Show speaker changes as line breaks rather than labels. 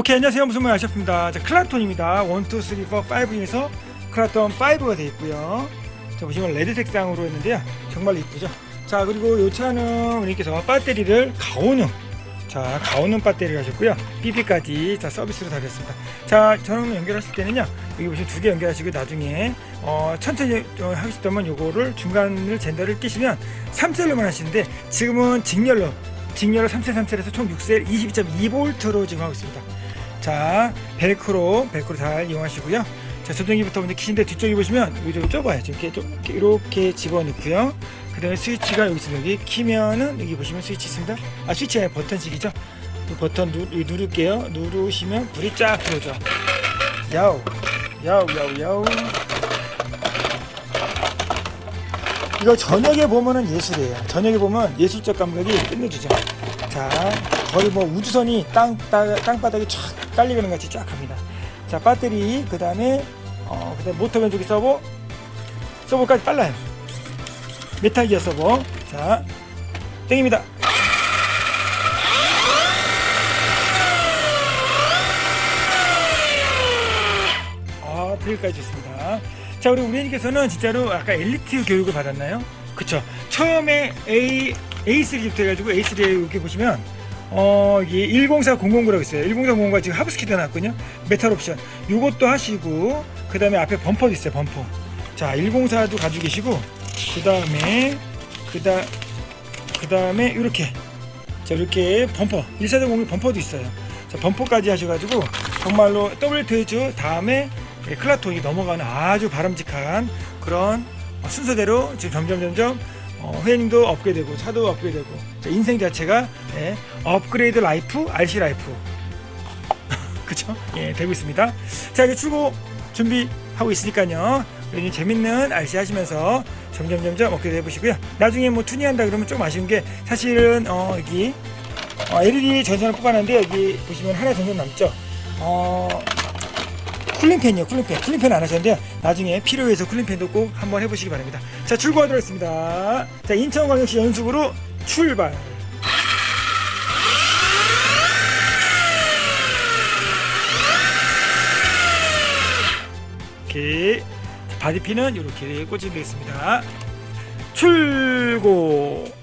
오케이 안녕하세요. 무슨 말 아셨습니다 자 클라톤입니다. 1, 2, 3, 4, 5 중에서 클라톤 5가 되어 있고요. 자 보시면 레드 색상으로 했는데요. 정말 이쁘죠? 자 그리고 이 차는 우리께서 배터리를 가오는 자 가오는 배터리 가셨고요. BB까지 자 서비스로 달렸습니다. 자 저는 연결하실 때는요. 여기 보시면 두 개 연결하시고 나중에 어, 천천히 어, 하시다면 요거를 중간을 젠더를 끼시면 3셀로만 하시는데 지금은 직렬로 직렬로 3셀 3셀에서 총 6셀 22.2V로 지금 하고 있습니다 자 벨크로 벨크로 잘 이용하시고요. 자 조정기부터 먼저 키신데 뒤쪽에 보시면 여기 좀 좁아요. 이렇게, 좀 이렇게 집어넣고요. 그 다음에 스위치가 여기 있습니다. 여기 키면은 여기 보시면 스위치 있습니다. 아 스위치가 아니라 버튼식이죠? 이 버튼 누, 누를게요. 누르시면 불이 쫙 들어오죠. 야우 야우 야우 야우 이거 저녁에 보면은 예술이에요. 저녁에 보면 예술적 감각이 끝내주죠 자 거의 뭐 우주선이 땅, 땅, 땅바닥에 쫙 깔리는 것 같이 쫙 합니다. 자 배터리 그 다음에 어, 그 다음에 모터 변속기 서버 서버까지 빨라요. 메탈 기어 서버. 자 땡입니다. 아 드릴까지 좋습니다. 자 우리 우리님께서는 진짜로 아까 엘리트 교육을 받았나요? 그쵸. 처음에 A A3부터 해가지고 A3에 이렇게 보시면 어 이게 104009라고 있어요. 104009가 지금 하브스키드 나왔거든요. 메탈 옵션. 요것도 하시고 그 다음에 앞에 범퍼도 있어요 범퍼. 자 104도 가지고 계시고 그 다음에 그 다 그 다음에 이렇게. 자 이렇게 범퍼. 1440 범퍼도 있어요. 자 범퍼까지 하셔가지고 정말로 더블 트웨즈 다음에 예, 클라톤이 넘어가는 아주 바람직한 그런 어, 순서대로 지금 점점 점점 어, 회원님도 업그레이드되고 차도 업그레이드되고. 자, 인생 자체가 예, 업그레이드 라이프 RC 라이프. 그쵸? 예 되고 있습니다. 자 이제 출고 준비하고 있으니까요. 여러분 재밌는 RC 하시면서 점점 점점 업그레이드 해보시고요. 나중에 뭐 투니한다 그러면 좀 아쉬운 게 사실은 어, 여기 어, LED 전선을 뽑아놨는데 여기 보시면 하나 전선 남죠? 어, 쿨링팬이요 쿨링팬. 쿨링팬 안 하셨는데요 나중에 필요해서 쿨링팬도 꼭 한번 해보시기 바랍니다. 자 출고하도록 하겠습니다. 자 인천광역시 연수구로 출발. 이렇게 바디핀은 이렇게 꽂으면 되겠습니다. 출고